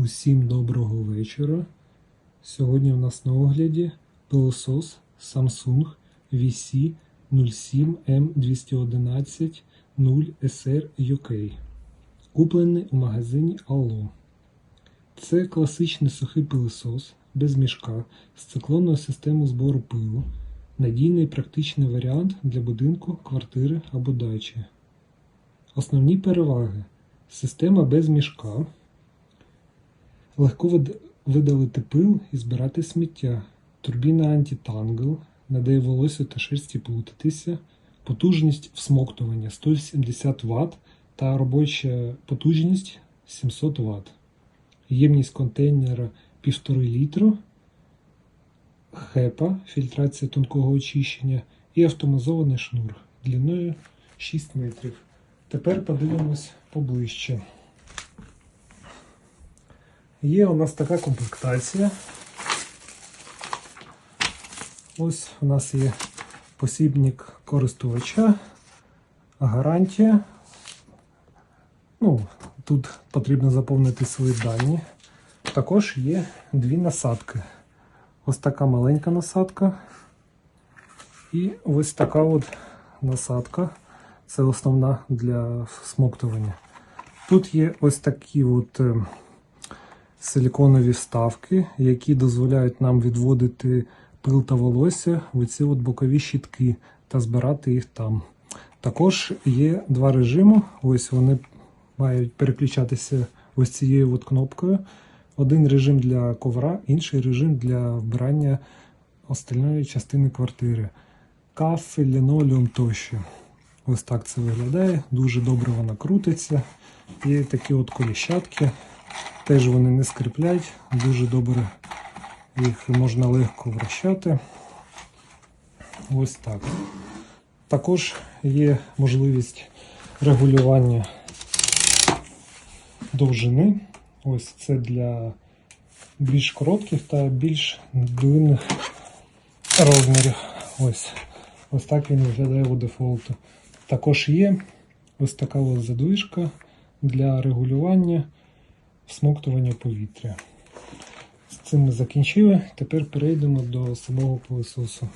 Усім доброго вечора. Сьогодні в нас на огляді пилосос Samsung VC 07M211 0 SR UK. Куплений у магазині Allo. Це класичний сухий пилосос без мішка з циклонною системою збору пилу. Надійний практичний варіант для будинку, квартири або дачі. Основні переваги. Система без мішка. Легко видалити пил і збирати сміття. Турбіна антитангл надає волосю та шерсті плутатися. Потужність всмоктування 170 Вт та робоча потужність 700 Вт. Ємність контейнера 1,5 літру. Хепа, фільтрація тонкого очищення і автоматизований шнур длиною 6 метрів. Тепер подивимось поближче. Є у нас така комплектація. Ось у нас є посібник користувача, гарантія. Ну, тут потрібно заповнити свої дані. Також є дві насадки. Ось така маленька насадка. І ось така от насадка. Це основна для смоктування. Тут є ось такі от е, силіконові вставки, які дозволяють нам відводити пил та волосся в ці от бокові щітки та збирати їх там. Також є два режими. Ось вони мають переключатися ось цією от кнопкою. Один режим для ковра, інший режим для вбирання остальної частини квартири. Кафель, лінолеум тощо. Ось так це виглядає. Дуже добре вона крутиться. Є такі от коліщатки. Теж вони не скріплять, дуже добре їх можна легко вращати. Ось так. Також є можливість регулювання довжини. Ось це для більш коротких та більш длинних розмірів. Ось. Ось так він виглядає у дефолту. Також є ось така задвижка для регулювання всмоктування повітря. З цим ми закінчили. Тепер перейдемо до самого пилососу.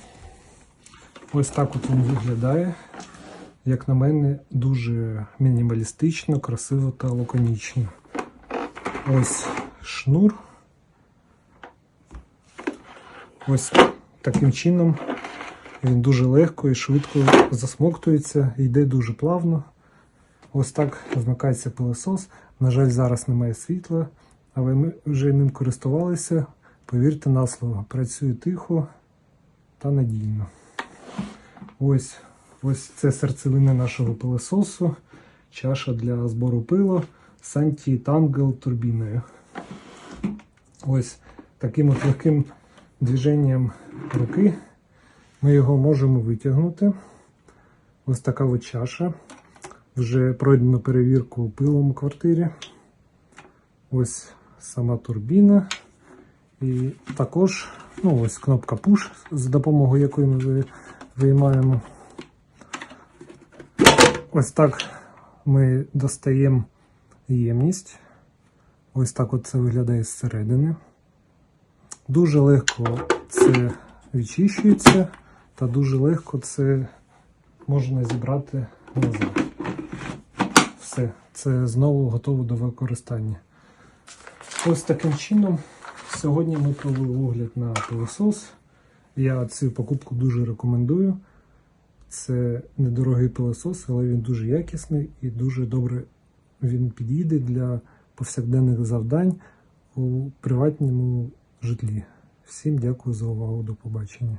Ось так от він виглядає. Як на мене, дуже мінімалістично, красиво та лаконічно. Ось шнур. Ось таким чином він дуже легко і швидко засмоктується, йде дуже плавно. Ось так вмикається пилосос. На жаль, зараз немає світла, але ми вже ним користувалися. Повірте на слово, працює тихо та надійно. Ось, ось це серцевина нашого пилососу, чаша для збору пилу з анті-тангл турбіною. Ось таким от легким движенням руки ми його можемо витягнути. Ось така от чаша. Вже пройдено перевірку пилом у квартирі. Ось сама турбіна. І також ну, ось кнопка Push, за допомогою якої ми виймаємо. Ось так ми достаємо ємність. Ось так от це виглядає зсередини. Дуже легко це відчищується, та дуже легко це можна зібрати назад. Все, це знову готово до використання. Ось таким чином, сьогодні ми провели огляд на пилосос. Я цю покупку дуже рекомендую. Це недорогий пилосос, але він дуже якісний і дуже добре він підійде для повсякденних завдань у приватному житлі. Всім дякую за увагу. До побачення.